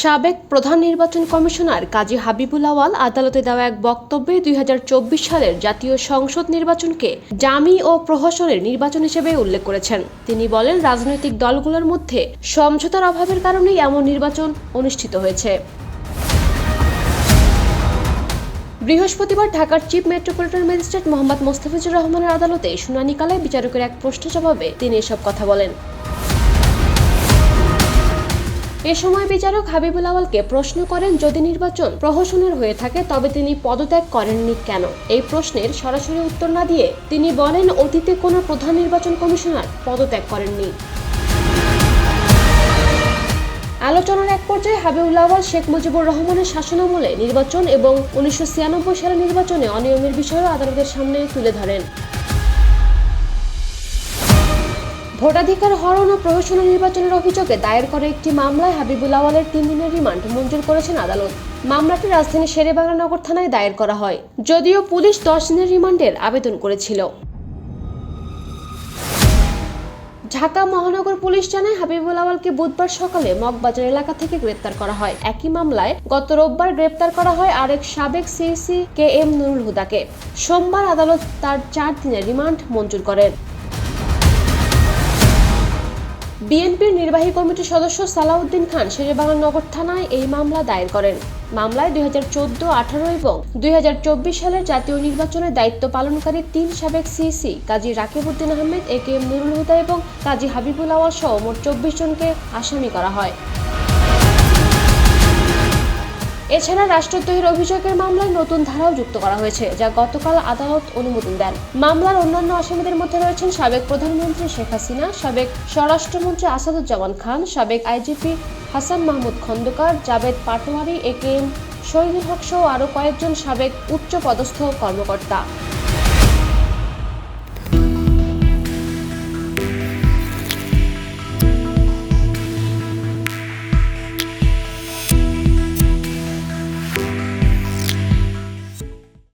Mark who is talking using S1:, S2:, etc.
S1: সাবেক প্রধান নির্বাচন কমিশনার কাজী হাবিবুল আওয়াল আদালতে দেওয়া এক বক্তব্যে দুই হাজার চব্বিশ সালের জাতীয় সংসদ নির্বাচনকে জামি ও প্রহসনের নির্বাচন হিসেবে উল্লেখ করেছেন। তিনি বলেন, রাজনৈতিক দলগুলোর মধ্যে সমঝোতার অভাবের কারণেই এমন নির্বাচন অনুষ্ঠিত হয়েছে। বৃহস্পতিবার ঢাকার chief metropolitan magistrate Mohammad Mostafizur রহমানের আদালতে শুনানিকালে বিচারকের এক প্রশ্নের জবাবে তিনি এসব কথা বলেন। এ সময় বিচারক হাবিবুল আওয়ালকে প্রশ্ন করেন, যদি নির্বাচন প্রহসনের হয়ে থাকে, তবে তিনি পদত্যাগ করেননি কেন? এই প্রশ্নের সরাসরি উত্তর না দিয়ে তিনি বলেন, অতীতে কোনো প্রধান নির্বাচন কমিশনার পদত্যাগ করেননি। আলোচনার এক পর্যায়ে হাবিবুল্লাহ আওয়াল শেখ মুজিবুর রহমানের শাসনামলে নির্বাচন এবং উনিশশো ছিয়ানব্বই সালের নির্বাচনে অনিয়মের বিষয়েও আদালতের সামনে তুলে ধরেন। ভোটাধিকার হরণ ও প্রহসন নির্বাচনের অভিযোগে দায়ের করা একটি মামলায় হাবিবুল আওয়ালের তিন দিনের রিমান্ড মঞ্জুর করেছেন আদালত। মামলাটি রাজধানী শেরেবাংলা নগর থানায় দায়ের করা হয়। যদিও পুলিশ দশ দিনের রিমান্ডের আবেদন করেছিল। ঢাকা মহানগর পুলিশ জানায়, হাবিবুল আওয়ালকে বুধবার সকালে মগবাজার এলাকা থেকে গ্রেপ্তার করা হয়। একই মামলায় গত রোববার গ্রেপ্তার করা হয় আরেক সাবেক সিসি কে এম নুরুল হুদাকে। সোমবার আদালত তার চার দিনের রিমান্ড মঞ্জুর করেন। বিএনপির নির্বাহী কমিটির সদস্য সালাউদ্দিন খান শেরেবাংলা নগর থানায় এই মামলা দায়ের করেন। মামলায় দুই হাজার চোদ্দ, আঠারো এবং দুই হাজার চব্বিশ সালের জাতীয় নির্বাচনে দায়িত্ব পালনকারী তিন সাবেক CEC Kazi Rakibuddin Ahmed, A K M Nurul Huda এবং কাজী হাবিবুল আওয়াল সহ মোট চব্বিশ জনকে আসামি করা হয়। এছাড়া রাষ্ট্রদ্রোহের অভিযোগের মামলায় নতুন ধারাও যুক্ত করা হয়েছে, যা গতকাল আদালত অনুমোদন দেন। মামলার অন্যান্য আসামিদের মধ্যে রয়েছেন সাবেক প্রধানমন্ত্রী শেখ হাসিনা, সাবেক স্বরাষ্ট্রমন্ত্রী আসাদুজ্জামান খান, সাবেক IGP Hasan Mahmud Khandaker Javed Patwari, A K M Shahidul Haque সহ আরও কয়েকজন সাবেক উচ্চ পদস্থ কর্মকর্তা।